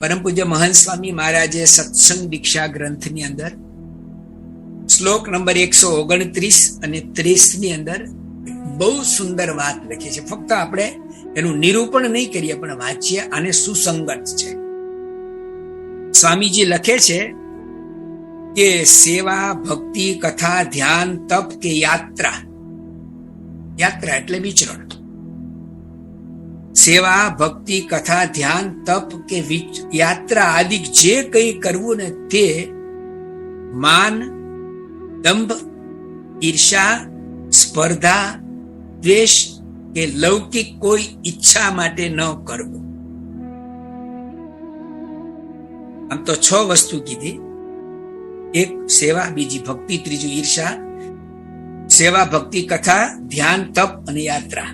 પરમ પૂજ્ય મહંત સ્વામી મહારાજે સત્સંગ દીક્ષા ગ્રંથની અંદર, શ્લોક નંબર એકસો ઓગણત્રીસ અને ત્રીસની અંદર બહુ સુંદર વાત લખી છે. ફક્ત આપણે એનું નિરૂપણ નહીં કરીએ, પણ વાંચીએ અને સુસંગત છે. સ્વામીજી લખે છે કે સેવા, ભક્તિ, કથા, ધ્યાન, તપ કે યાત્રા. યાત્રા એટલે વિચરણ. સેવા, ભક્તિ, કથા, ધ્યાન, તપ કે યાત્રા આદિ જે કંઈ કરવું ને તે માન, દંભ ઈર્ષા સ્પર્ધા, દ્વેષ કે લૌકિક કોઈ ઈચ્છા માટે ન કરવું. આમ તો છ વસ્તુ કીધી. એક, સેવા, બીજી ભક્તિ, ત્રીજું ઈર્ષા સેવા, ભક્તિ, કથા, ધ્યાન, તપ અને યાત્રા.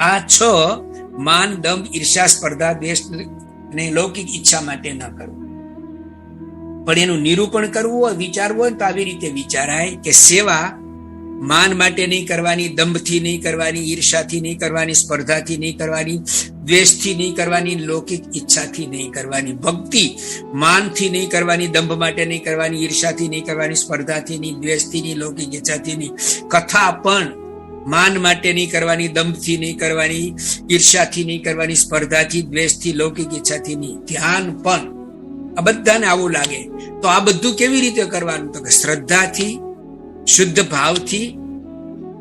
આ છ માન દંભ ઈર્ષા, સ્પર્ધા દ્વેષ અને લૌકિક ઈચ્છા માટે ન કરવું. પણ એનું નિરૂપણ કરવું હોય, વિચારવું હોય તો આવી રીતે વિચારાય કે સેવા માન માટે નહીં કરવાની દંભથી નહીં કરવાની, ઈર્ષાથી નહીં કરવાની, સ્પર્ધાથી નહીં કરવાની, દ્વેષથી નહીં કરવાની, લૌકિક ઈચ્છાથી નહીં કરવાની. ભક્તિ માનથી નહીં કરવાની, દંભ માટે નહીં કરવાની, ઈર્ષાથી નહીં કરવાની, સ્પર્ધાથી નહીં, દ્વેષથી નહીં, લૌકિક ઈચ્છાથી નહીં. કથા પણ માન માટે નહીં કરવાની દંભથી નહીં કરવાની ઈર્ષાથી નહીં કરવાની, સ્પર્ધાથી, દ્વેષથી, લૌકિક ઈચ્છાથી નહીં. ધ્યાન પણ. આ બધાને આવું લાગે. તો આ બધું કેવી રીતે કરવાનું? તો કે શ્રદ્ધાથી, શુદ્ધ ભાવથી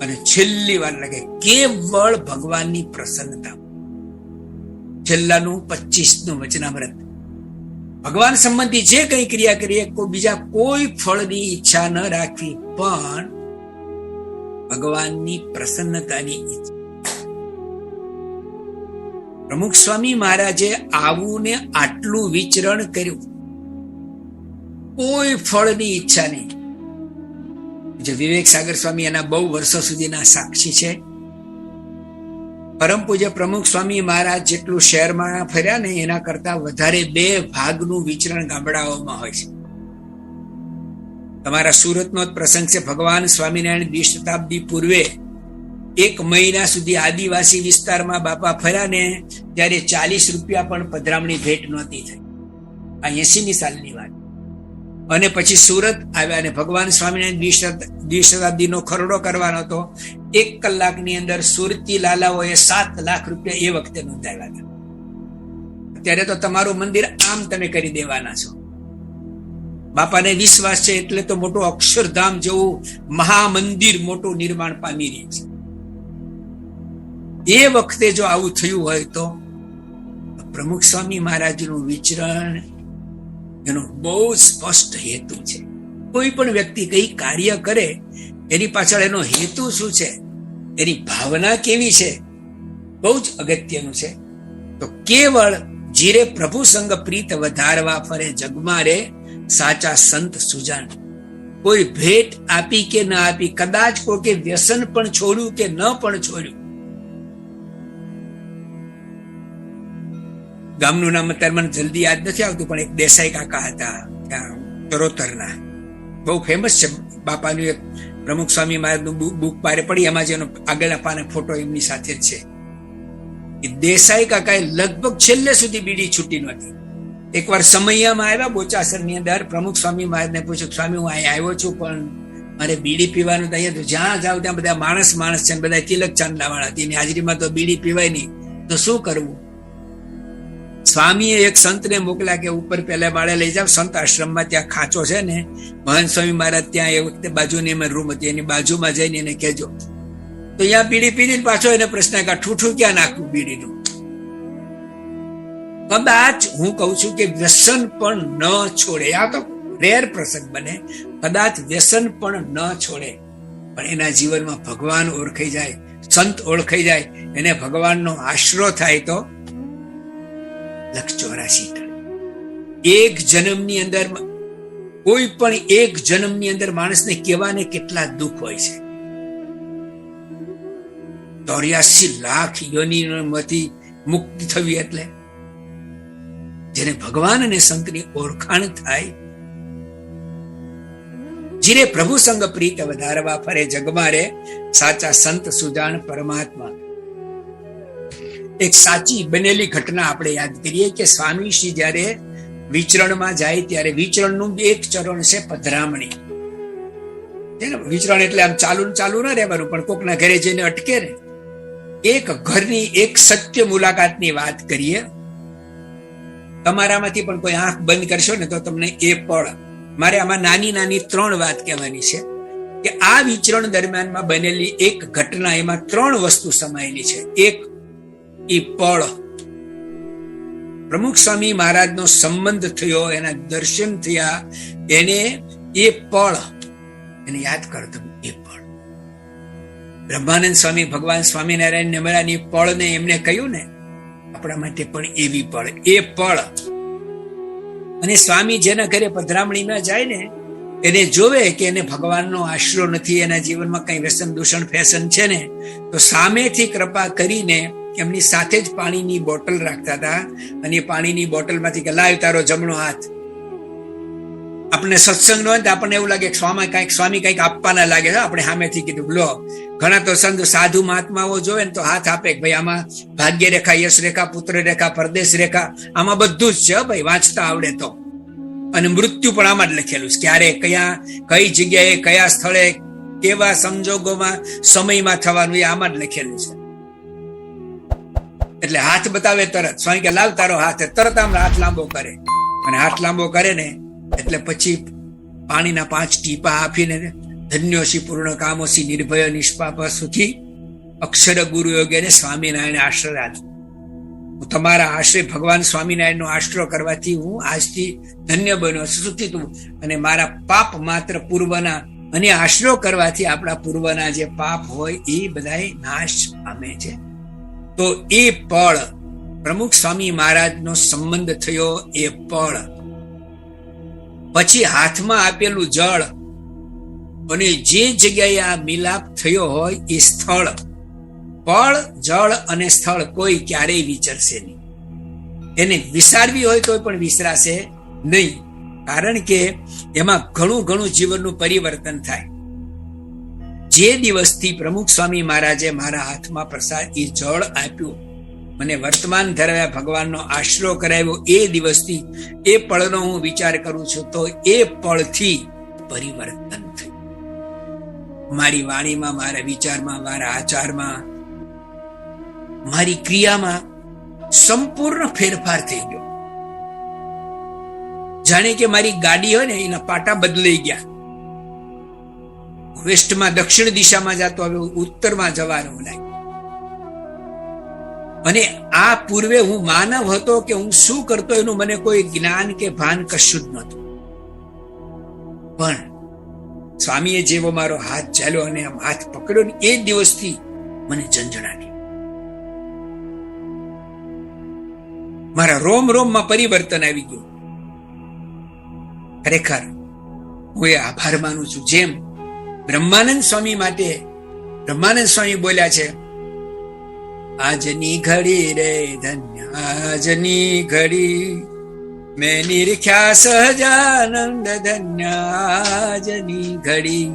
અને છેલ્લી વાર લાગે. કેવળ ભગવાનની પ્રસન્નતા. છેલ્લાનું પચીસનું વચનામ્રત ભગવાન સંબંધી જે કઈ ક્રિયા કરીએ, કોઈ બીજા કોઈ ફળની ઈચ્છા ન રાખવી. પણ ભગવાનની પ્રસન્નતાની પ્રમુખ સ્વામી મહારાજે આવું ને આટલું વિચરણ કર્યું. કોઈ ફળની ઈચ્છા નહીં. જે વિવેક સાગર સ્વામી એના બહુ વર્ષો સુધીના સાક્ષી છે. પરમ પૂજ્ય પ્રમુખ સ્વામી મહારાજ જેટલું શહેરમાં ફર્યા ને એના કરતા વધારે બે ભાગનું વિચરણ ગામડાઓમાં હોય છે. તમારા સુરતનો જ પ્રસંગ છે. ભગવાન સ્વામિનારાયણ દ્વિ શતાબ્દી પૂર્વે એક મહિના સુધી આદિવાસી વિસ્તારમાં બાપા ફર્યા ને ત્યારે ચાલીસ રૂપિયા પણ પધરામણી ભેટ નહોતી થઈ. આ એસી ની સાલની વાત. અને પછી સુરત આવ્યા અને ભગવાન સ્વામિનારાયણ દ્વિશતાબ્દીનો ખરડો કરવાનો હતો. એક કલાકની અંદર સુરતી લાલાઓએ સાત લાખ રૂપિયા એ વખતે નોંધાવ્યા હતા. અત્યારે તો તમારું મંદિર આમ તમે કરી દેવાના છો. બાપાને વિશ્વાસ છે એટલે તો મોટું અક્ષરધામ જેવું મહામંદિર મોટું નિર્માણ પામી રહ્યું છે. એ વખતે જો આવું થયું હોય તો પ્રમુખ સ્વામી મહારાજનું વિચરણ એનો બહુ સ્પષ્ટ હેતુ છે. કોઈ પણ વ્યક્તિ કઈ કાર્ય કરે, એની પાછળ એનો હેતુ શું છે? એની ભાવના કેવી છે? બહુ જ અગત્યનું છે. તો કેવળ જીરે પ્રભુ સંગ પ્રીત વધારવા ફરે જગમાં રે સાચા સંત સુજાન. કોઈ ભેટ આપી કે ના આપી, કદાચ કોઈ વ્યસન પણ છોડ્યું કે ન પણ છોડ્યું. ગામનું નામ અત્યારે મને જલ્દી યાદ નથી આવતું, પણ એક દેસાઈ કાકા હતા, ત્યાં ચરોતરના. બહુ ફેમસ છે, બાપાનું એક પ્રમુખ સ્વામી મહારાજનું બુક પારે પડી, એમાં જેનો આગળના પાને ફોટો એમની સાથે જ છે. દેસાઈ કાકાએ લગભગ છેલ્લે સુધી બીડી છૂટી નહોતી. એકવાર સમયમાં આવ્યા બોચાસરની અંદર પ્રમુખ સ્વામી મહારાજને પૂછ્યું, સ્વામી, હું અહીંયા આવ્યો છું, પણ મારે બીડી પીવાનું અહીંયા તો જ્યાં જાવ ત્યાં બધા માણસ માણસ છે બધા તિલક ચાંદલા વાળા તેની હાજરીમાં તો બીડી પીવાય નહીં. તો શું કરવું? સ્વામીએ એક સંતને મોકલ્યા કે, ઉપર પેલા માળે લઈ જાવ સંત આશ્રમમાં ત્યાં ખાંચો છે ને, મહન સ્વામી મહારાજ ત્યાં એ વખતે બાજુની એમાં રૂમ હતી, એની બાજુમાં જઈને એને કહેજો. તો ત્યાં બીડી પીધી પાછો એને પ્રશ્ન કે ઠૂઠું ક્યાં નાખવું બીડીનું? કદાચ હું કહું છું કે વ્યસન પણ ન છોડે. આ તો રેર પ્રસંગ બને. કદાચ વ્યસન પણ ન છોડે. પણ એના જીવનમાં ભગવાન ઓળખાઈ જાય, સંત ઓળખાઈ જાય, એને ભગવાનનો આશરો થાય તો લક્ષ ચોરાશી એક જન્મની અંદર કોઈ પણ એક જન્મની અંદર માણસને કહેવાને કેટલા દુઃખ હોય છે. ચોર્યાસી લાખ યોનિમાંથી મુક્તિ થવી એટલે જેને ભગવાન અને સંતની ઓળખાણ થાય. જીરે પ્રભુ સંગ પ્રીત વધારવા ફરે જગમારે, સાચા સંત સુજાણ પરમાત્મા. એક સાચી બનેલી ઘટના આપણે યાદ કરીએ કે સ્વામીશ્રી જ્યારે વિચરણમાં જાય ત્યારે વિચરણનું એક ચરણ છે પધરામણી. વિચરણ એટલે આમ ચાલુ ચાલુ ના રહેવાનું, પણ કોકના ઘરે જઈને અટકે ને. એક ઘરની એક સત્ય મુલાકાતની વાત કરીએ. તમારામાંથી પણ કોઈ આંખ બંધ કરશો ને તો તમને એ પળ. મારે આમાં નાની નાની ત્રણ વાત કહેવાની છે કે આ વિચરણ દરમિયાનમાં બનેલી એક ઘટના એમાં ત્રણ વસ્તુ સમાયેલી છે. એક, એ પળ. પ્રમુખ સ્વામી મહારાજનો સંબંધ થયો, એના દર્શન થયા, એને એ પળ. એને યાદ કરતો એ પળ. બ્રહ્માનંદ સ્વામી, ભગવાન સ્વામિનારાયણ નમરાની પળને એમને કહ્યું ને આપણા માટે પણ એવી પળ, એ પળ. અને સ્વામી જેના ઘરે પધરામણીમાં જાય ને, એને જોવે કે એને ભગવાનનો આશરો નથી, એના જીવનમાં કઈ વ્યસન, દૂષણ, ફેશન છે ને, તો સામેથી કૃપા કરીને એમની સાથે જ પાણીની બોટલ રાખતા હતા. અને પાણીની બોટલમાંથી કે લાવ તારો જમણો હાથ. આપણને સત્સંગ નો હોય તો આપણને એવું લાગે કે સ્વામી કંઈક સ્વામી કંઈક આપવાના લાગે છે. આપણે સામેથી કીધું, લો, ઘણા તો સંત સાધુ મહાત્માઓ જોવે ને તો હાથ આપે કે ભાઈ આમાં ભાગ્ય રેખા યશ રેખા પુત્ર રેખા પરદેશ રેખા આમાં બધું જ છે ભાઈ, વાંચતા આવડે તો. અને મૃત્યુ પણ આમાં જ લખેલું છે ક્યારે, કયા, કઈ જગ્યાએ, કયા સ્થળે, કેવા સંજોગોમાં સમયમાં થવાનું એ આમાં જ લખેલું છે. એટલે હાથ બતાવે તરત. સ્વામી કે લાવ તારો હાથ. તરત આમ હાથ લાંબો કરે. અને હાથ લાંબો કરે ને એટલે પછી પાણીના પાંચ ટીપા આપીને ધન્યોશી પૂર્ણ કામોશી નિર્ભય નિષ્પાપ સુખી અક્ષર ગુરુ યોગ્ય સ્વામિનારાયણ આશ્રય હું તમારા આશ્રય ભગવાન સ્વામિનારાયણનો આશરો કરવાથી હું આજથી ધન્ય બન્યો સુખી તું? અને મારા પાપ માત્ર પૂર્વના અને આશરો કરવાથી આપણા પૂર્વના જે પાપ હોય એ બધા નાશ પામે છે. તો એ પળ પ્રમુખ સ્વામી મહારાજનો સંબંધ થયો એ પળ. પછી હાથમાં આપેલું જળ અને જે જગ્યાએ આ મિલાપ થયો હોય એ સ્થળ. પળ જળ અને સ્થળ કોઈ ક્યારેય વિચરશે નહીં. એને વિસારવી હોય તો પણ વિસરાશે નહીં. કારણ કે એમાં ઘણું ઘણું જીવનનું પરિવર્તન થાય. જે દિવસથી પ્રમુખ સ્વામી મહારાજે મારા હાથમાં પ્રસાદ એ જળ આપ્યું. મને વર્તમાન ધરાવ્યા ભગવાનનો આશરો કરાવ્યો એ દિવસથી, એ પળનો હું વિચાર કરું છું, તો એ પળથી પરિવર્તન થયું. મારી વાણીમાં, મારા વિચારમાં, મારા આચારમાં, મારી ક્રિયામાં સંપૂર્ણ ફેરફાર થઈ ગયો. જાણે કે મારી ગાડી હોય ને, એના પાટા બદલાઈ ગયા. વેસ્ટમાં દક્ષિણ દિશામાં જતો હવે ઉત્તરમાં જવાનું લાગ્યું. અને આ પૂર્વે હું માનવ હતો કે હું શું કરતો એનું મને કોઈ જ્ઞાન કે ભાન કશું જ નહોતું. પણ સ્વામીએ જેવો મારો હાથ ચાલ્યો અને આમ હાથ પકડ્યો ને એ દિવસથી મને ઝંઝણાટી મારા રોમ રોમમાં પરિવર્તન આવી ગયું. ખરેખર હું એ આભાર માનું છું. જેમ બ્રહ્માનંદ સ્વામી માટે બ્રહ્માનંદ સ્વામી બોલ્યા છે આજની ઘડી રે ધન્ય આજની ઘડી. મેં નિરખ્યા સહજાનંદ ધન્ય આજની ઘડી.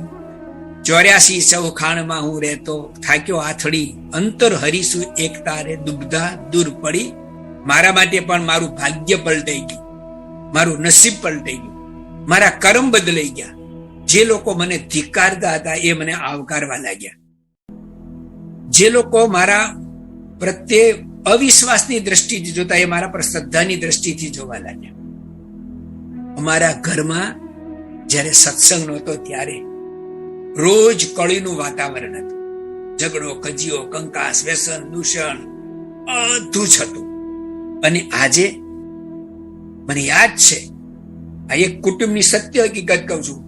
ચોર્યાસી સૌખાણમાં હું રહેતો, થાક્યો આથડી અંતર હરીશું એક તારે દુબધા, દૂર પડી. મારા માટે પણ મારું ભાગ્ય પલટાઈ ગયું. મારું નસીબ પલટાઈ ગયું. મારા કર્મ બદલાઈ ગયા. જે લોકો મને ધિક્કારતા હતા એ મને આવકારવા લાગ્યા. જે લોકો મારા પ્રત્યે અવિશ્વાસની દ્રષ્ટિથી જોતા એ મારા પર શ્રદ્ધાની દ્રષ્ટિથી જોવા લાગ્યા. અમારા ઘરમાં જ્યારે સત્સંગ નહોતો ત્યારે રોજ કળીનું વાતાવરણ હતું. ઝઘડો કજીઓ કંકાસ, વ્યસન, દૂષણ, બધું જ હતું. અને આજે મને યાદ છે, આ એક કુટુંબની સત્ય હકીકત કહું છું.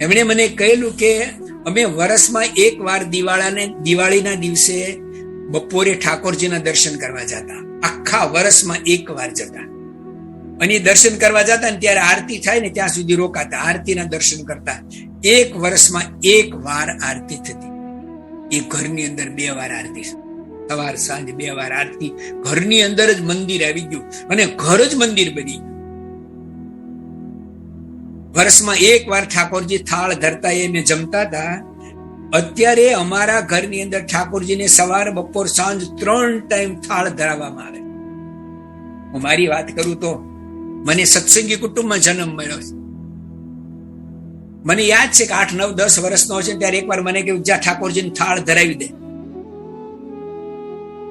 એમણે મને કહેલું કે અમે વર્ષમાં એક વાર દિવાળાને, દિવાળીના દિવસે બપોરે ઠાકોરજીના દર્શન કરવા જતા. આખા વર્ષમાં એક વાર જતા. અને દર્શન કરવા જતા ને ત્યારે આરતી થાય ને ત્યાં સુધી રોકાતા. આરતીના દર્શન કરતા. એક વર્ષમાં એક વાર આરતી થતી. એ ઘરની અંદર બે વાર આરતી સવાર, સાંજ બે વાર આરતી. ઘરની અંદર જ મંદિર આવી ગયું. અને ઘર જ મંદિર બની ગયું. વર્ષમાં એક વાર ઠાકોરજી થાળ ધરતા એને જમતા હતા. અત્યારે અમારા ઘરની અંદર ઠાકોરજીને સવાર, બપોર, સાંજ ત્રણ ટાઈમ થાળ ધરાવવામાં આવે. હું મારી વાત કરું તો મને સત્સંગી કુટુંબમાં જન્મ મળ્યો છે. મને યાદ છે કે આઠ, નવ, દસ વર્ષનો છે ત્યારે એકવાર મને કે જ્યાં ઠાકોરજીને થાળ ધરાવી દે.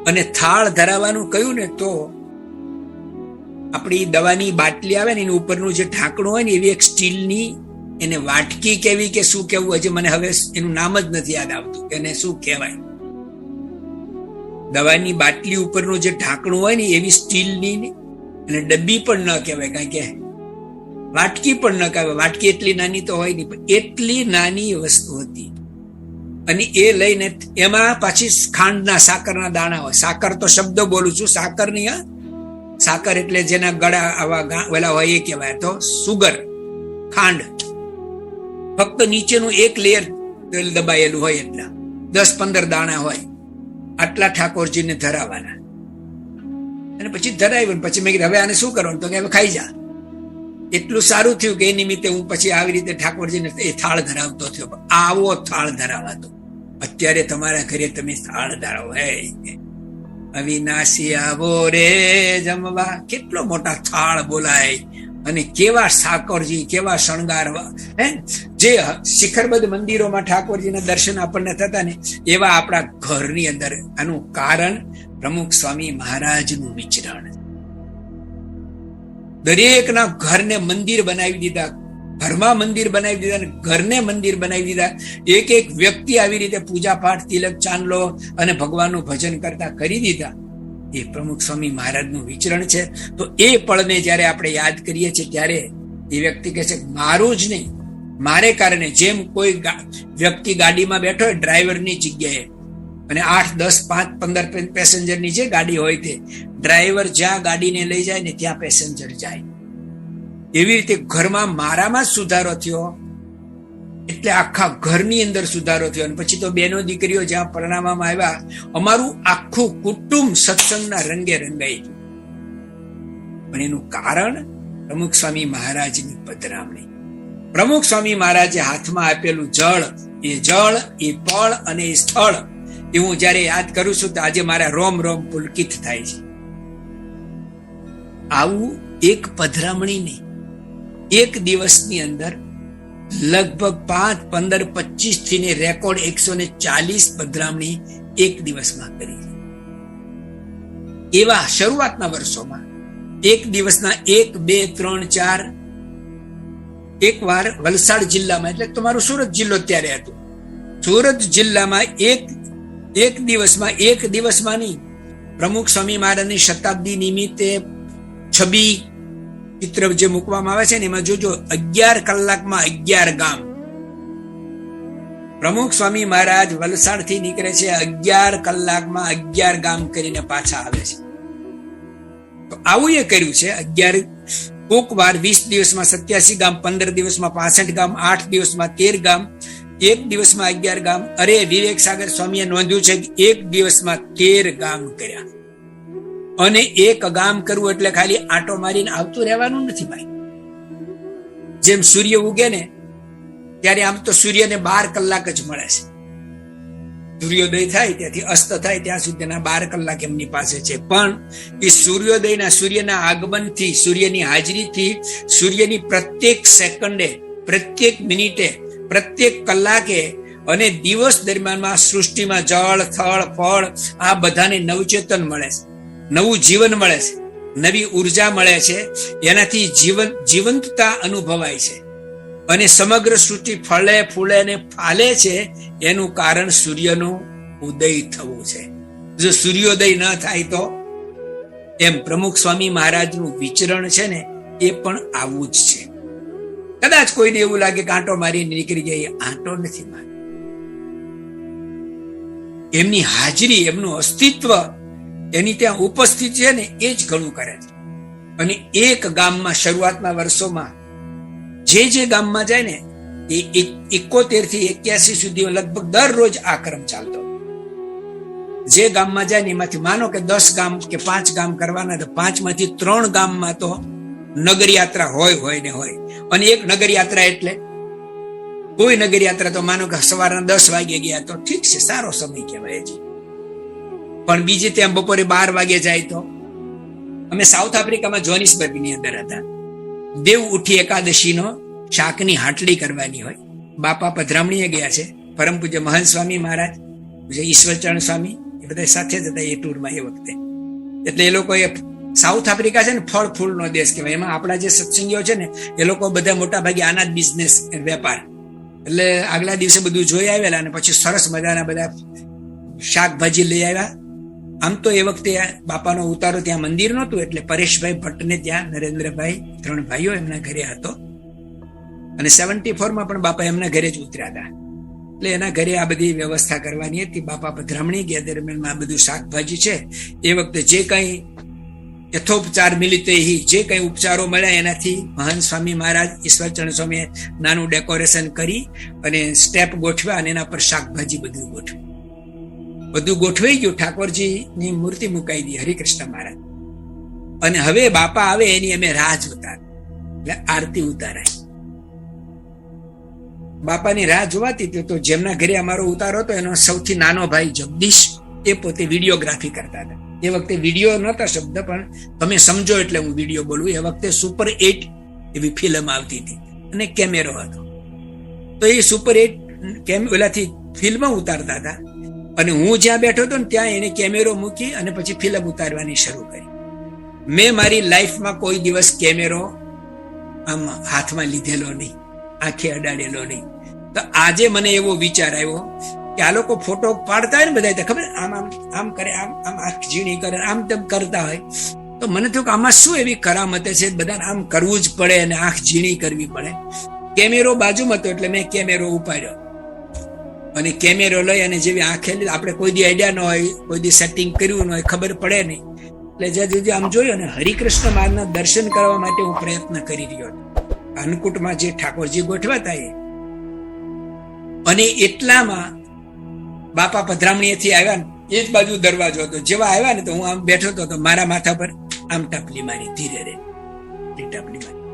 અને થાળ ધરાવવાનું કહ્યું ને તો આપણી દવાની બાટલી આવે ને એની ઉપરનું જે ઢાંકણું હોય ને એવી એક સ્ટીલની એને વાટકી કેવી કે શું કેવું હજી મને હવે એનું નામ જ નથી યાદ આવતું એને શું કહેવાય. દવાની બાટલી ઉપરનું જે ઢાંકણું હોય ને એવી સ્ટીલની અને ડબ્બી પણ ન કહેવાય, કારણ કે વાટકી પણ ન કહેવાય. વાટકી એટલી નાની તો હોય નહીં, પણ એટલી નાની વસ્તુ હતી. અને એ લઈને એમાં પાછી ખાંડના સાકરના દાણા હોય. સાકર તો શબ્દ બોલું છું સાકરની હા. સાકર એટલે જેના ગળા આવા ઓલા હોય એ કહેવાય. તો સુગર, ખાંડ. ફક્ત નીચેનું એક લેયર દબાયેલું હોય એટલા. દસ, પંદર દાણા હોય. આટલા ઠાકોરજીને ધરાવવાના અને પછી ધરાવ્યું પછી મેં કીધું, હવે આને શું કરવાનું? તો કે, હવે ખાઈ જા. એટલું સારું થયું કે એ નિમિત્તે હું પછી આવી રીતે ઠાકોરજીને એ થાળ ધરાવતો થયો. આવો થાળ ધરાવાતો. અત્યારે તમારા ઘરે તમે થાળ ધરાવો. હે અવિનાશી આવો રે જમવા. કેટલો મોટા થાળ બોલાય. અને કેવા સાકરજી, કેવા શણગાર હે? જે શિખરબદ્ધ મંદિરોમાં ઠાકોરજીના દર્શન આપણને થતા ને, એવા આપણા ઘરની અંદર આનું કારણ પ્રમુખ સ્વામી મહારાજનું વિચરણ. દરેકના ઘરને મંદિર બનાવી દીધા, ઘરમાં મંદિર બનાવી દીધા અને ઘરને મંદિર બનાવી દીધા. એક એક વ્યક્તિ આવી રીતે પૂજા પાઠ તિલક, ચાંદલો અને ભગવાનનું ભજન કરતા કરી દીધા. એ પ્રમુખ સ્વામી મહારાજનું વિચરણ છે. તો એ પળને જ્યારે આપણે યાદ કરીએ છીએ, ત્યારે એ વ્યક્તિ કહે છે, મારું જ નહીં, મારે કારણે જેમ કોઈ વ્યક્તિ ગાડીમાં બેઠો હોય, ડ્રાઈવરની જગ્યાએ, અને આઠ, દસ, પાંચ, પંદર પેસેન્જરની જે ગાડી હોય તે, ડ્રાઈવર જ્યાં ગાડીને લઈ જાય ને ત્યાં પેસેન્જર જાય. એવી રીતે ઘરમાં મારામાં સુધારો થયો. એટલે આખા ઘરની અંદર સુધારો થયો. અને પછી તો બેનો દીકરીઓ જ્યાં પરણાવવામાં આવ્યા, અમારું આખું કુટુંબ સત્સંગના રંગે રંગાઈ ગયું. પણ એનું કારણ પ્રમુખ સ્વામી મહારાજની પધરામણી. પ્રમુખ સ્વામી મહારાજે હાથમાં આપેલું જળ, એ જળ, એ પળ અને એ સ્થળ, એ હું જ્યારે યાદ કરું છું તો આજે મારા રોમ રોમ પુલકિત થાય છે. આવું એક પધરામણી નહીં. એક દિવસની અંદર લગભગ પાંચ, પંદર, પચીસથી ને રેકોર્ડ એકસો ને ચાલીસ પધરામણી એક દિવસમાં કરી. એવા શરૂઆતના વર્ષોમાં એક દિવસના એક, બે, ત્રણ, ચાર, એક વાર વલસાડ જિલ્લામાં, એટલે તમારું સુરત જિલ્લો ત્યારે હતો. સુરત જિલ્લામાં એક એક દિવસમાં એક દિવસમાં નહીં પ્રમુખ સ્વામી મહારાજની શતાબ્દી નિમિત્તે છબી ચિત્ર જે મૂકવામાં આવે છે ને, એમાં જોજો, અગિયાર કલાકમાં અગિયાર ગામ. પ્રમુખ સ્વામી મહારાજ વલસાડથી નીકળે છે, અગિયાર કલાકમાં અગિયાર ગામ કરીને પાછા આવે છે. તો આવું એ કર્યું છે, અગિયાર, કોક વાર વીસ દિવસમાં સત્યાસી ગામ, પંદર દિવસમાં પાસઠ ગામ, આઠ દિવસમાં તેર ગામ, એક દિવસમાં અગિયાર ગામ. અરે વિવેક સાગર સ્વામીએ નોંધ્યું છે કે એક દિવસમાં તેર ગામ કર્યા. અને એક ગામ કરવું એટલે ખાલી આટો મારીને આવતું રહેવાનું નથી ભાઈ. જેમ સૂર્ય ઉગે ને, ત્યારે આમ તો સૂર્યને બાર કલાક જ મળે છે. સૂર્યોદય થાય, ત્યાંથી અસ્ત થાય, ત્યાં સુધીના બાર કલાક એમની પાસે છે. પણ એ સૂર્યોદયના સૂર્યના આગમનથી, સૂર્યની હાજરીથી, સૂર્યની પ્રત્યેક સેકન્ડે, પ્રત્યેક મિનિટે, પ્રત્યેક કલાકે અને દિવસ દરમિયાનમાં સૃષ્ટિમાં જળ, થળ, ફળ, આ બધાને નવચેતન મળે છે. નવું જીવન મળે છે, નવી ઊર્જા મળે છે, એનાથી જીવન, જીવંતતા અનુભવાય છે. અને સમગ્ર સૃષ્ટિ ફળે, ફૂલે અને ફાલે છે, એનું કારણ સૂર્યનો ઉદય થવું છે. જો સૂર્યોદય ન થાય તો, એમ પ્રમુખ સ્વામી મહારાજનું વિચરણ છે ને, એ પણ આવું જ છે. કદાચ કોઈને એવું લાગે કે આંટો મારી નીકળી જાય આંટો નથી મારી એમની હાજરી, એમનું અસ્તિત્વ એની ત્યાં ઉપસ્થિત છે ને, એ જ ઘણું કરે છે. અને એક ગામમાં, શરૂઆતના વર્ષોમાં, જે જે ગામમાં જાય ને, એ એકોતેરથી એક્યાસી સુધી લગભગ દરરોજ આ ક્રમ ચાલતો જે ગામમાં જાય ને, એમાંથી માનો કે દસ ગામ કે પાંચ ગામ કરવાના, તો પાંચમાંથી ત્રણ ગામમાં તો નગર યાત્રા હોય હોય ને હોય. અને એક નગર યાત્રા એટલે, કોઈ નગર યાત્રા તો માનો કે સવારના દસ વાગે ગયા તો ઠીક છે, સારો સમય કહેવાય છે પણ બીજે ત્યાં બપોરે બાર વાગે જાય તો? અમે સાઉથ આફ્રિકામાં જોનિસબર્ગની અંદર હતા. દેવ ઉઠી એકાદશીનો શાકની હાટલી કરવાની હોય. બાપા પધરામણીએ ગયા છે. પરમ પૂજ્ય મહંત સ્વામી મહારાજ પૂજ્ય ઈશ્વરચરણ સ્વામી, એ બધા સાથે જ હતા એ ટૂરમાં એ વખતે. એટલે એ લોકો એ સાઉથ આફ્રિકા છે ને ફળ ફૂલનો દેશ કહેવાય. એમાં આપણા જે સત્સંગીઓ છે ને, એ લોકો બધા મોટા ભાગે આના જ બિઝનેસ વેપાર. એટલે આગલા દિવસે બધું જોઈ આવેલા અને પછી સરસ મજાના બધા શાકભાજી લઈ આવ્યા. આમ તો એ વખતે બાપાનો ઉતારો ત્યાં મંદિર નહોતું, એટલે પરેશભાઈ ભટ્ટને ત્યાં નરેન્દ્રભાઈ ત્રણ ભાઈઓ એમના ઘરે હતો. અને સેવન્ટી ફોરમાં પણ બાપા એમના ઘરે જ ઉતર્યા હતા. એટલે એના ઘરે આ બધી વ્યવસ્થા કરવાની હતી. બાપા પધરામણી ગયા દરમિયાન આ બધું શાકભાજી છે. એ વખતે જે કઈ યથોપચાર મિલિત જે કઈ ઉપચારો મળ્યા એનાથી મહાન સ્વામી મહારાજ ઈશ્વરચરણ સ્વામીએ નાનું ડેકોરેશન કરી અને સ્ટેપ ગોઠવ્યા અને એના પર શાકભાજી બધું ગોઠવ્યું. બધું ગોઠવાઈ ગયું, ઠાકોરજીની મૂર્તિ મુકાઈ દી હરિકૃષ્ણ મહારાજ. અને હવે બાપા આવે એની અમે રાહ જોતા. એટલે આરતી ઉતારાય. બાપાની રાહ જોવાતી તો જેમના ઘરે અમારો ઉતારો હતો, એનો સૌથી નાનો ભાઈ જગદીશ, એ પોતે વિડીયોગ્રાફી કરતા હતા. એ વખતે વીડિયો નહોતા શબ્દ, પણ તમે સમજો એટલે હું વીડિયો બોલું. એ વખતે સુપર એટ એવી ફિલ્મ આવતી હતી અને કેમેરો હતો. તો એ સુપર એટ કેમ ઓલાથી ફિલ્મ ઉતારતા હતા. અને હું જ્યાં બેઠો હતો ને ત્યાં એને કેમેરો મૂકી અને પછી ફિલ્મ ઉતારવાની શરૂ કરી. મેં મારી લાઈફમાં કોઈ દિવસ કેમેરો આમ હાથમાં લીધેલો નહીં, આંખે અડાડેલો નહીં. તો આજે મને એવો વિચાર આવ્યો કે આ લોકો ફોટો પાડતા હોય ને બધા ખબર આમ આમ આમ કરે, આમ આમ આંખ ઝીણી કરે, આમ તેમ કરતા હોય. તો મને થયું કે આમાં શું એવી કરામતે છે બધાને આમ કરવું જ પડે અને આંખ ઝીણી કરવી પડે. કેમેરો બાજુમાં હતો એટલે મેં કેમેરો ઉપાડ્યો. અને કેમેરો લઈ અને જેવી આંખે આપણે કોઈ દી આઈડિયા ન હોય, કોઈ દી સેટિંગ કર્યું ન હોય, ખબર પડે નહીં. એટલે જ્યાં જુદી આમ જોયું ને હરિકૃષ્ણ મારના દર્શન કરવા માટે હું પ્રયત્ન કરી રહ્યો હતો અન્નકૂટમાં જે ઠાકોરજી ગોઠવાતા એ. અને એટલામાં બાપા પધરામણીએથી આવ્યા ને, એ જ બાજુ દરવાજો હતો. જેવા આવ્યા ને તો હું આમ બેઠો હતો તો મારા માથા પર આમ ટપલી મારી ધીરે રે. ટપલી મારી.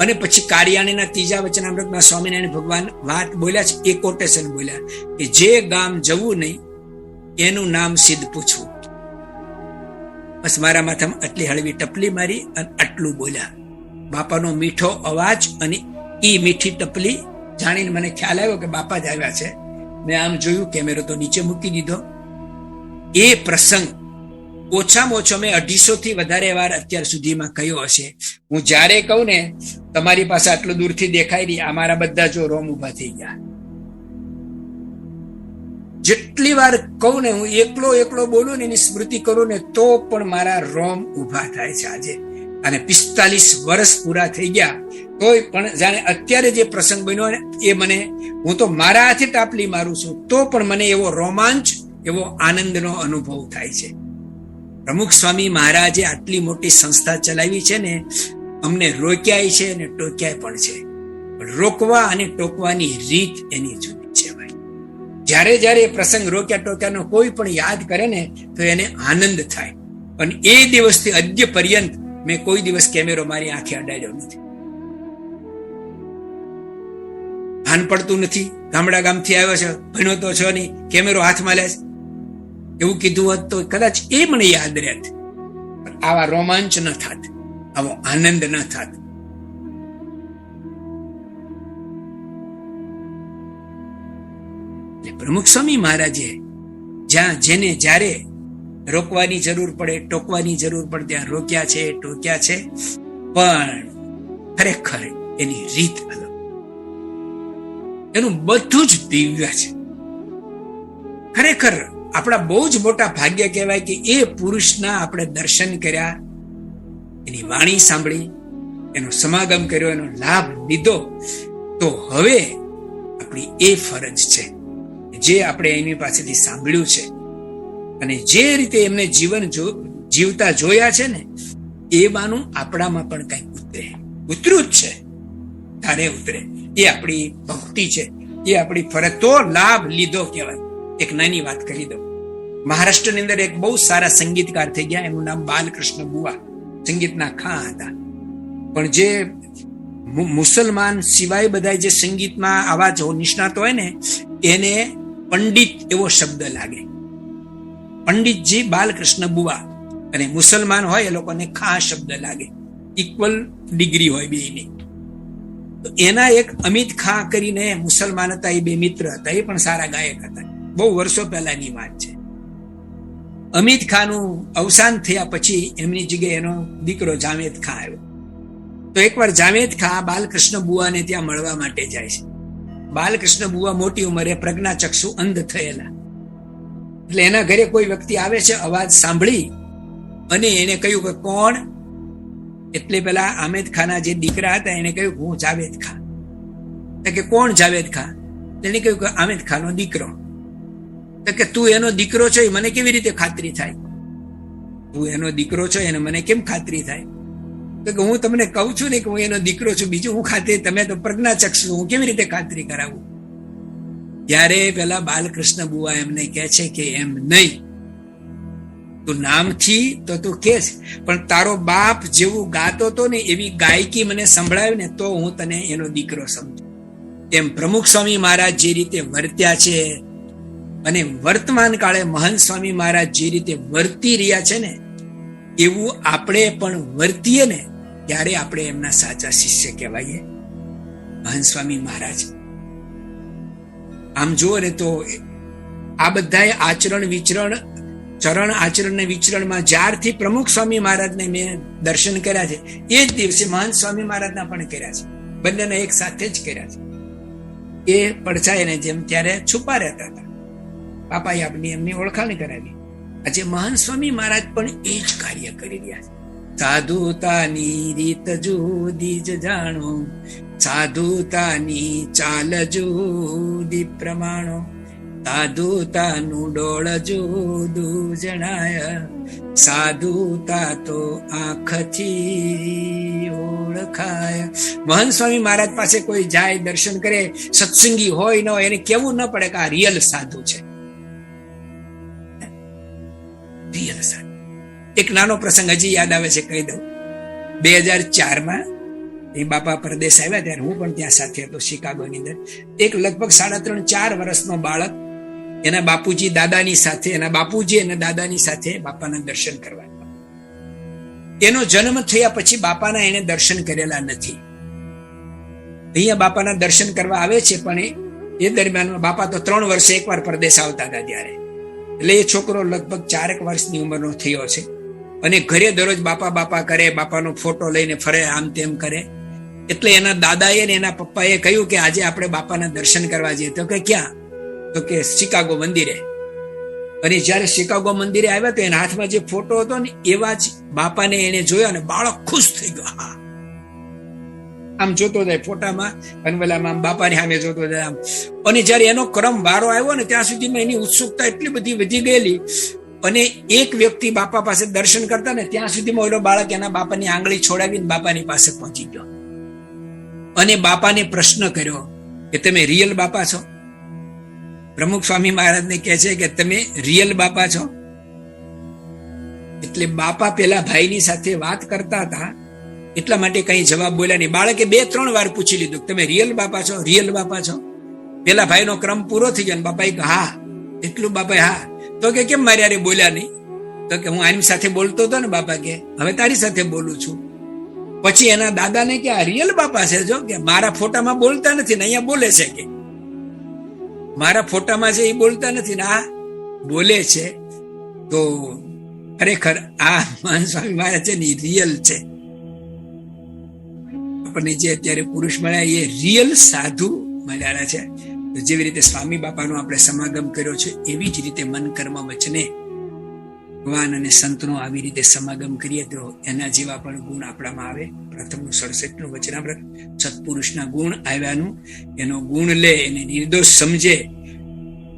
અને પછી કારિયાણીના ત્રીજા વચનામૃતમાં સ્વામિનારાયણ ભગવાન વાત બોલ્યા છે, એ કોટેશન બોલ્યા કે જે ગામ જવું નહીં, એનું નામ સિદ્ધ પૂછવું બસ મારા માથામાં આટલી હળવી ટપલી મારી અને આટલું બોલ્યા. બાપાનો મીઠો અવાજ અને ઈ મીઠી ટપલી જાણીને મને ખ્યાલ આવ્યો કે બાપા જ આવ્યા છે. મેં આમ જોયું કેમેરો તો નીચે મૂકી દીધો. એ પ્રસંગ ઓછામાં ઓછો મેં અઢીસો થી વધારે વાર અત્યાર સુધીમાં કયો હશે? હું જ્યારે કહું ને, તમારી પાસે આટલું દૂરથી દેખાય રહી અમારા બધા જો રોમ ઊભા થઈ ગયા. જેટલી વાર કહું ને, હું એકલો એકલો બોલું ને, એની સ્મૃતિ કરું ને, તો પણ મારા રોમ ઊભા થાય છે આજે. અને પિસ્તાલીસ વર્ષ પૂરા થઈ ગયા. તોય પણ જાણે અત્યારે જે પ્રસંગ બન્યો એ મને, હું તો મારા હાથે ટાપલી મારું છું, તો પણ મને એવો રોમાંચ, એવો આનંદનો અનુભવ થાય છે. પ્રમુખ સ્વામી મહારાજે આટલી મોટી સંસ્થા ચલાવી છે ને, અમને રોક્યાય છે અને ટોક્યાય પણ છે. રોકવા અને ટોકવાની રીત એની જુદી છે ભાઈ. જ્યારે જ્યારે એ પ્રસંગ રોક્યા ટોક્યાનો કોઈ પણ યાદ કરે ને, તો એને આનંદ થાય. અને એ દિવસથી અદ્ય પર્યંત મેં કોઈ દિવસ કેમેરો મારી આંખે અડાડ્યો નથી. ભાન પડતું નથી. ગામડા ગામથી આવ્યો છે. ભણ્યો તો છો નહીં. કેમેરો હાથમાં લે એવું કીધું હોત તો કદાચ એ મને યાદ રહેત આવા રોમાંચ ન થાત. આવો આનંદ ન થાત. પ્રમુખ સ્વામી મહારાજે જ્યાં જેને જ્યારે રોકવાની જરૂર પડે, ટોકવાની જરૂર પડે, ત્યાં રોક્યા છે, ટોક્યા છે. પણ ખરેખર એની રીત અલગ. એનું બધું જ દિવ્ય છે. ખરેખર આપણા બહુ જ મોટા ભાગ્ય કહેવાય કે એ પુરુષના આપણે દર્શન કર્યા, એની વાણી સાંભળી, એનો સમાગમ કર્યો, એનો લાભ લીધો, તો હવે આપણી એ ફરજ છે જે આપણે એની પાસેથી સાંભળ્યું છે અને જે રીતે એમને જીવન જો, જીવતા જોયા છે ને એમાંનું આપણામાં પણ કઈ ઉતરે. ઉતર્યું જ છે. તારે ઉતરે. એ આપણી ભક્તિ છે. એ આપણી ફરજ. તો લાભ લીધો કહેવાય. એક નાની વાત કરી દઉં. મહારાષ્ટ્રની અંદર એક બહુ સારા સંગીતકાર થઈ ગયા. એનું નામ બાલકૃષ્ણ બુવા. સંગીતના ખા હતા. પણ જે મુસલમાન સિવાય બધા જે સંગીતમાં આવા જો નિષ્ણાત હોય ને, એને પંડિત એવો શબ્દ લાગે. પંડિતજી બાલકૃષ્ણ બુવા. અને મુસલમાન હોય એ લોકોને ખા શબ્દ લાગે. ઇક્વલ ડિગ્રી હોય બેની તો એના એક અમિત ખા કરીને મુસલમાન હતા, એ બે મિત્ર હતા, એ પણ સારા ગાયક હતા. બહુ વર્ષો પહેલાની વાત છે. અમિત ખાનનું અવસાન થયા પછી એમની જગ્યાએ એનો દીકરો જાવેદ ખા આવ્યો. તો એકવાર જાવેદ ખા બાલકૃષ્ણ બુવાને ત્યાં મળવા માટે જાય છે. બાલકૃષ્ણ બુવા મોટી ઉંમરે પ્રજ્ઞાચક્ષુ અંધ થયેલા. એટલે એના ઘરે કોઈ વ્યક્તિ આવે છે, અવાજ સાંભળી અને એને કહ્યું કે, કોણ? એટલે પેલા આમેદ ખાના જે દીકરા હતા એને કહ્યું હું જાવેદ ખા. કે, કોણ જાવેદ ખા? એને કહ્યું કે, આમેદ ખાનો દીકરો. કે તું એનો દીકરો છો એ મને કેવી રીતે ખાતરી થાય? તું એનો દીકરો છો એને મને કેમ ખાતરી થાય? તો કે હું તમને કહું છું ને કે હું એનો દીકરો છું, બીજું હું ખાતરી તમે તો પ્રજ્ઞાચક્ષુ હું કેવી રીતે ખાતરી કરાવું? ત્યારે પેલા બાલકૃષ્ણ બુવા એમને કહે છે કે એમ નહીં. તું નામથી તો તું કે પણ તારો બાપ જેવું ગાતો તો ને એવી ગાયકી મને સંભળાવી ને તો હું તને એનો દીકરો સમજુ. એમ પ્રમુખ સ્વામી મહારાજ જે રીતે વર્ત્યા છે અને વર્તમાન કાળે મહંત સ્વામી મહારાજ જે રીતે વર્તી રહ્યા છે ને, એવું આપણે પણ વર્તીએ ને, ત્યારે આપણે એમના સાચા શિષ્ય કહેવાઈએ. મહંત સ્વામી મહારાજ. આમ જુઓ ને તો આ બધાએ આચરણ વિચરણ, ચરણ આચરણ ને વિચરણમાં જ્યારથી પ્રમુખ સ્વામી મહારાજને મેં દર્શન કર્યા છે, એ જ દિવસે મહંત સ્વામી મહારાજના પણ કર્યા છે. બંનેને એક સાથે જ કર્યા છે. એ પડછાઈને જેમ ત્યારે છુપા રહેતા હતા. બાપાએ આપની એમની ઓળખાણ કરાવી. આજે મહાન સ્વામી મહારાજ પણ એ જ કાર્ય કરી રહ્યા છે. સાધુતાની રીત જુદી જ જાણો. સાધુતાની ચાલ જુદી પ્રમાણો. સાધુતાનું ડોળ જુદું જણાય. સાધુતા તો આંખથી ઓળખાય. મહંત સ્વામી મહારાજ પાસે કોઈ જાય દર્શન કરે, સત્સંગી હોય ન હોય, એને કેવું ન પડે કે આ રિયલ સાધુ છે. રિયલ સાધુ એક નાનો પ્રસંગ હજી યાદ આવે છે, કહી દઉં. બે હજાર ચારમાં એ બાપા પરદેશ આવ્યા ત્યારે હું પણ ત્યાં સાથે હતો, શિકાગોની અંદર. એક લગભગ સાડા ત્રણ, ચાર વર્ષનો બાળક એના બાપુજી દાદાની સાથે, એના બાપુજી અને દાદાની સાથે બાપાના દર્શન કરવા એનો જન્મ થયા પછી બાપાના એને દર્શન કરેલા નથી. અહીંયા બાપાના દર્શન કરવા આવે છે, પણ એ દરમિયાન બાપા તો ત્રણ વર્ષે એકવાર પરદેશ આવતા હતા ત્યારે. એટલે એ છોકરો લગભગ ચારેક વર્ષની ઉંમરનો થયો છે. અને ઘરે દરરોજ બાપા બાપા કરે, બાપાનો ફોટો લઈને ફરે, આમ તેમ કરે. એટલે એના દાદાએ ને એના પપ્પાએ કહ્યું કે આજે આપણે બાપાના દર્શન કરવા જઈએ. તો કે ક્યાં? તો કે શિકાગો મંદિરે. અને જ્યારે શિકાગો મંદિરે આવ્યા તો એના હાથમાં જે ફોટો હતો ને એવા જ બાપાને એને જોયો અને બાળક ખુશ થઈ ગયો. હા. આમ જોતો જાય ફોટામાં અને બાપાની સામે જોતો જાય આમ. અને જ્યારે એનો ક્રમ વારો આવ્યો ને ત્યાં સુધીમાં એની ઉત્સુકતા એટલી બધી વધી ગયેલી. અને એક વ્યક્તિ બાપા પાસે દર્શન કરતા ને ત્યાં સુધીમાં ઓલો બાળક એના બાપાની આંગળી છોડાવીને બાપાની પાસે પહોંચી ગયો. અને બાપાને પ્રશ્ન કર્યો કે તમે રિયલ બાપા છો? પ્રમુખ સ્વામી મહારાજને કહે છે કે તમે રિયલ બાપા છો? એટલે બાપા પેલા ભાઈની સાથે વાત કરતા હતા. એટલા માટે કઈ જવાબ બોલ્યા નહીં. બાળકે બે, ત્રણ વાર પૂછી લીધું તમે રિયલ બાપા છો? રિયલ બાપા છો? પેલા ભાઈનો ક્રમ પૂરો થઈ ગયો બાપા કે હા, એટલું બાપા હા. તો કે, કેમ મારી યારે બોલ્યા નહીં? તો કે, હું આની સાથે બોલતો હતો ને બાપા કે, હવે તારી સાથે બોલું છું. પછી એના દાદાને કે, આ રિયલ બાપા છે જો? કે, મારા ફોટામાં બોલતા નથી ને અહીંયા બોલે છે કે. મારા ફોટામાં છે એ બોલતા નથી ને આ બોલે છે. તો ખરેખર આ મહાન સ્વામી મહારાજ છે ને રિયલ છે. આપણને જે અત્યારે પુરુષ મળ્યા એ રિયલ સાધુ મળ્યા છે. જેવી રીતે સ્વામી બાપાનો આપણે સમાગમ કર્યો છે, એવી જ રીતે મન કર્મ વચને ભગવાન અને સંતનો આવી રીતે સમાગમ કરીએ તો એના જેવા પણ ગુણ આપણામાં આવે. પ્રથમનું સડસઠનું વચનામૃત સત્પુરુષના ગુણ આવ્યાનું. એનો ગુણ લે, એને નિર્દોષ સમજે,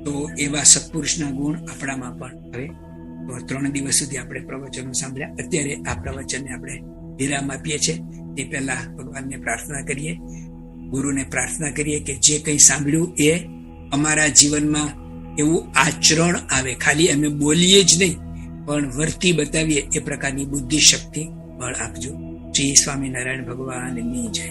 તો એવા સત્પુરુષના ગુણ આપણામાં પણ આવે. તો ત્રણ દિવસ સુધી આપણે પ્રવચનો સાંભળ્યા. અત્યારે આ પ્રવચનને આપણે વિરામ આપીએ છીએ. તે પહેલા ભગવાનને પ્રાર્થના કરીએ, ગુરુને પ્રાર્થના કરીએ કે જે કંઈ સાંભળ્યું એ અમારા જીવનમાં એવું આચરણ આવે. ખાલી અમે બોલીએ જ નહીં, પણ વર્તી બતાવીએ એ પ્રકારની બુદ્ધિ શક્તિ બળ આપજો. શ્રી સ્વામિનારાયણ ભગવાનની જય.